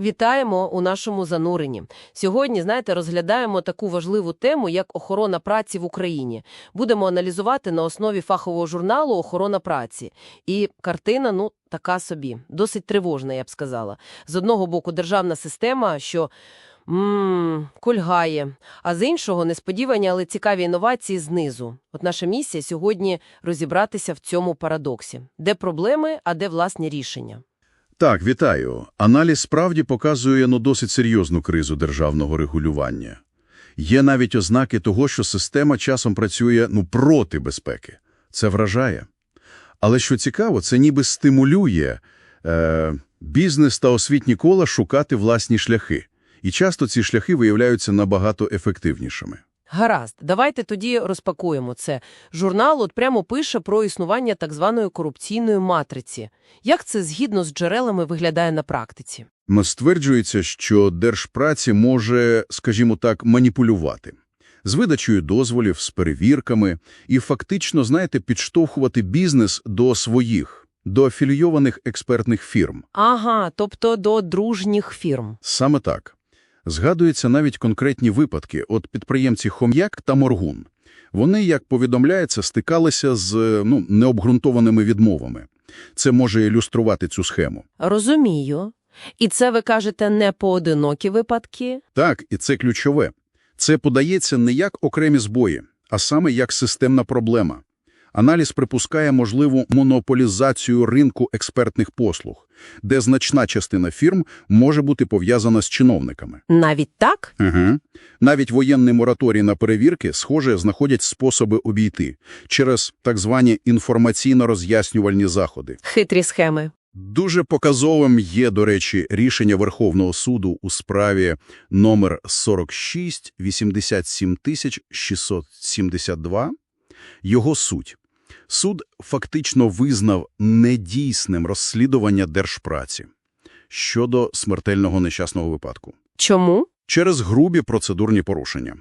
Вітаємо у нашому зануренні. Сьогодні, знаєте, розглядаємо таку важливу тему, як охорона праці в Україні. Будемо аналізувати на основі фахового журналу «Охорона праці». І картина, ну, така собі, досить тривожна, я б сказала. З одного боку, державна система, що м кульгає, а з іншого – несподівані, але цікаві інновації знизу. От наша місія сьогодні – розібратися в цьому парадоксі. Де проблеми, а де власні рішення. Так, вітаю. Аналіз справді показує ну, досить серйозну кризу державного регулювання. Є навіть ознаки того, що система часом працює ну, проти безпеки. Це вражає. Але що цікаво, це ніби стимулює е, бізнес та освітні кола шукати власні шляхи. І часто ці шляхи виявляються набагато ефективнішими. Гаразд, давайте тоді розпакуємо це. Журнал от прямо пише про існування так званої корупційної матриці. Як це згідно з джерелами виглядає на практиці? Стверджується, що держпраці може, скажімо так, маніпулювати. З видачею дозволів, з перевірками і фактично, знаєте, підштовхувати бізнес до своїх, до афілійованих експертних фірм. Ага, тобто до дружніх фірм. Саме так. Згадуються навіть конкретні випадки от підприємці Хом'як та Моргун. Вони, як повідомляється, стикалися з ну, необґрунтованими відмовами. Це може ілюструвати цю схему. Розумію. І це, ви кажете, не поодинокі випадки? Так, і це ключове. Це подається не як окремі збої, а саме як системна проблема. Аналіз припускає можливу монополізацію ринку експертних послуг, де значна частина фірм може бути пов'язана з чиновниками. Навіть так? Угу. Навіть воєнний мораторій на перевірки, схоже, знаходять способи обійти через так звані інформаційно-роз'яснювальні заходи. Хитрі схеми. Дуже показовим є, до речі, рішення Верховного суду у справі номер 46 87 672. Його суть. Суд фактично визнав недійсним розслідування держпраці щодо смертельного нещасного випадку Чому? через грубі процедурні порушення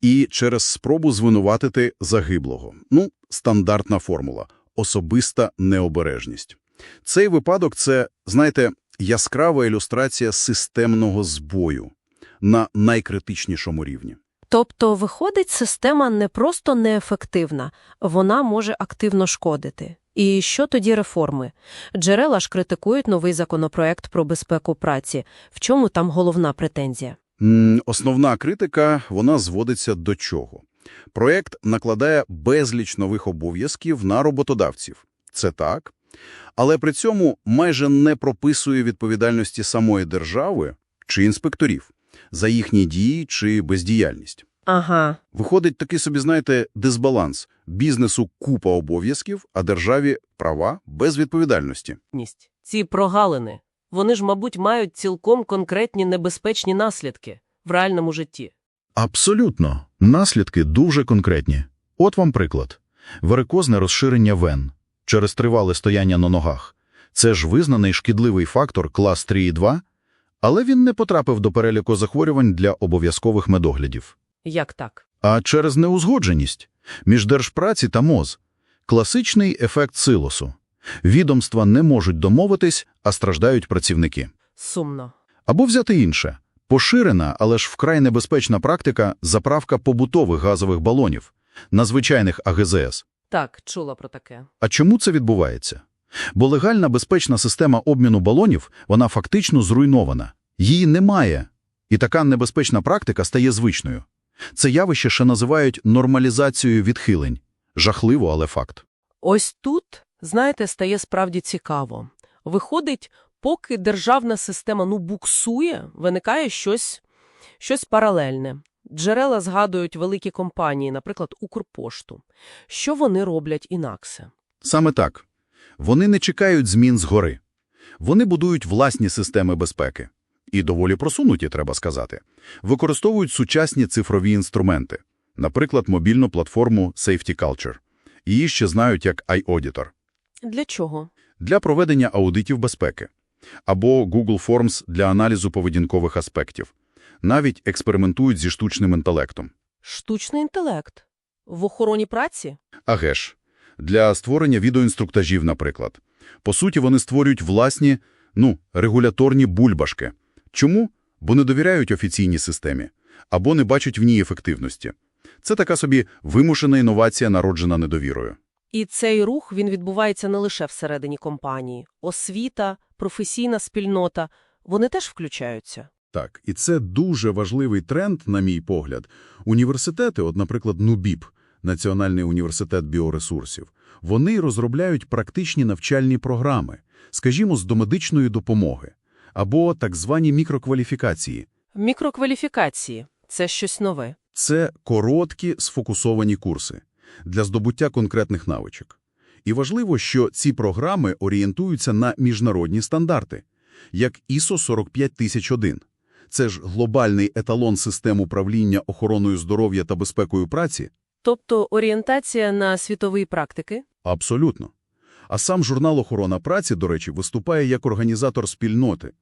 і через спробу звинуватити загиблого. Ну, стандартна формула – особиста необережність. Цей випадок – це, знаєте, яскрава ілюстрація системного збою на найкритичнішому рівні. Тобто, виходить, система не просто неефективна, вона може активно шкодити. І що тоді реформи? Джерела ж критикують новий законопроект про безпеку праці. В чому там головна претензія? Основна критика, вона зводиться до чого? Проект накладає безліч нових обов'язків на роботодавців. Це так. Але при цьому майже не прописує відповідальності самої держави чи інспекторів за їхні дії чи бездіяльність. Ага. Виходить такий собі, знаєте, дисбаланс. Бізнесу купа обов'язків, а державі права без відповідальності. Ці прогалини, вони ж, мабуть, мають цілком конкретні небезпечні наслідки в реальному житті. Абсолютно. Наслідки дуже конкретні. От вам приклад. Варикозне розширення вен через тривале стояння на ногах. Це ж визнаний шкідливий фактор клас 3,2, але він не потрапив до переліку захворювань для обов'язкових медоглядів. Як так? А через неузгодженість між держпраці та МОЗ – класичний ефект силосу. Відомства не можуть домовитись, а страждають працівники. Сумно. Або взяти інше. Поширена, але ж вкрай небезпечна практика – заправка побутових газових балонів на звичайних АГЗС. Так, чула про таке. А чому це відбувається? Бо легальна безпечна система обміну балонів, вона фактично зруйнована. Її немає. І така небезпечна практика стає звичною. Це явище ще називають нормалізацією відхилень. Жахливо, але факт. Ось тут, знаєте, стає справді цікаво. Виходить, поки державна система ну буксує, виникає щось, щось паралельне. Джерела згадують великі компанії, наприклад, Укрпошту. Що вони роблять інакше? Саме так. Вони не чекають змін згори. Вони будують власні системи безпеки. І доволі просунуті, треба сказати. Використовують сучасні цифрові інструменти, наприклад, мобільну платформу Safety Culture. Її ще знають як iAuditor. Для чого? для проведення аудитів безпеки, або Google Forms для аналізу поведінкових аспектів. Навіть експериментують зі штучним інтелектом. Штучний інтелект. В охороні праці? Аге ж, для створення відеоінструктажів, наприклад. По суті, вони створюють власні, ну, регуляторні бульбашки. Чому? Бо не довіряють офіційній системі або не бачать в ній ефективності. Це така собі вимушена інновація, народжена недовірою. І цей рух він відбувається не лише всередині компанії. Освіта, професійна спільнота – вони теж включаються. Так, і це дуже важливий тренд, на мій погляд. Університети, от, наприклад, НУБІП, Національний університет біоресурсів, вони розробляють практичні навчальні програми, скажімо, з домедичної допомоги, або так звані мікрокваліфікації. Мікрокваліфікації – це щось нове. Це короткі, сфокусовані курси для здобуття конкретних навичок. І важливо, що ці програми орієнтуються на міжнародні стандарти, як ISO 45001. Це ж глобальний еталон систем управління охороною здоров'я та безпекою праці? Тобто орієнтація на світові практики? Абсолютно. А сам журнал «Охорона праці», до речі, виступає як організатор спільноти,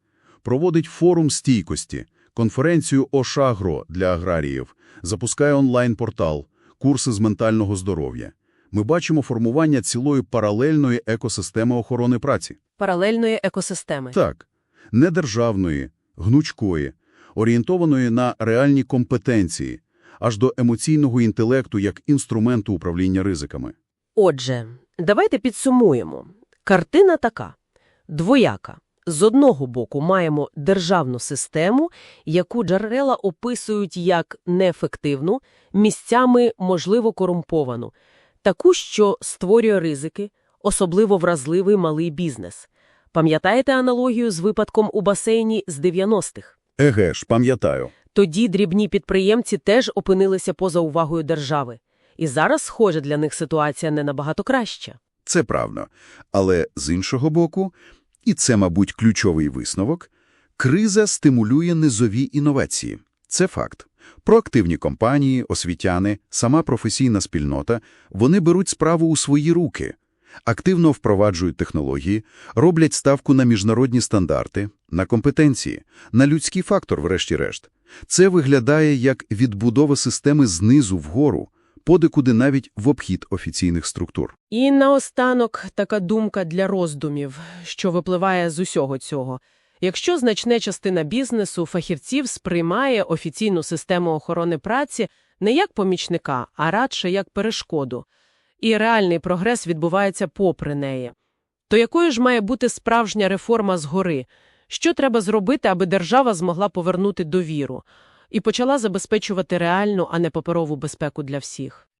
проводить форум стійкості, конференцію «Ошагро» для аграріїв, запускає онлайн-портал, курси з ментального здоров'я. Ми бачимо формування цілої паралельної екосистеми охорони праці. Паралельної екосистеми. Так, недержавної, гнучкої, орієнтованої на реальні компетенції, аж до емоційного інтелекту як інструменту управління ризиками. Отже, давайте підсумуємо. Картина така. Двояка. З одного боку маємо державну систему, яку джерела описують як неефективну, місцями, можливо, корумповану, таку, що створює ризики, особливо вразливий малий бізнес. Пам'ятаєте аналогію з випадком у басейні з 90-х? Еге ж, пам'ятаю. Тоді дрібні підприємці теж опинилися поза увагою держави. І зараз, схоже, для них ситуація не набагато краща. Це правда. Але з іншого боку, і це, мабуть, ключовий висновок, криза стимулює низові інновації. Це факт. Проактивні компанії, освітяни, сама професійна спільнота – вони беруть справу у свої руки, активно впроваджують технології, роблять ставку на міжнародні стандарти, на компетенції, на людський фактор, врешті-решт. Це виглядає як відбудова системи знизу вгору, подекуди навіть в обхід офіційних структур. І наостанок така думка для роздумів, що випливає з усього цього. Якщо значна частина бізнесу фахівців сприймає офіційну систему охорони праці не як помічника, а радше як перешкоду, і реальний прогрес відбувається попри неї, то якою ж має бути справжня реформа згори? Що треба зробити, аби держава змогла повернути довіру і почала забезпечувати реальну, а не паперову безпеку для всіх?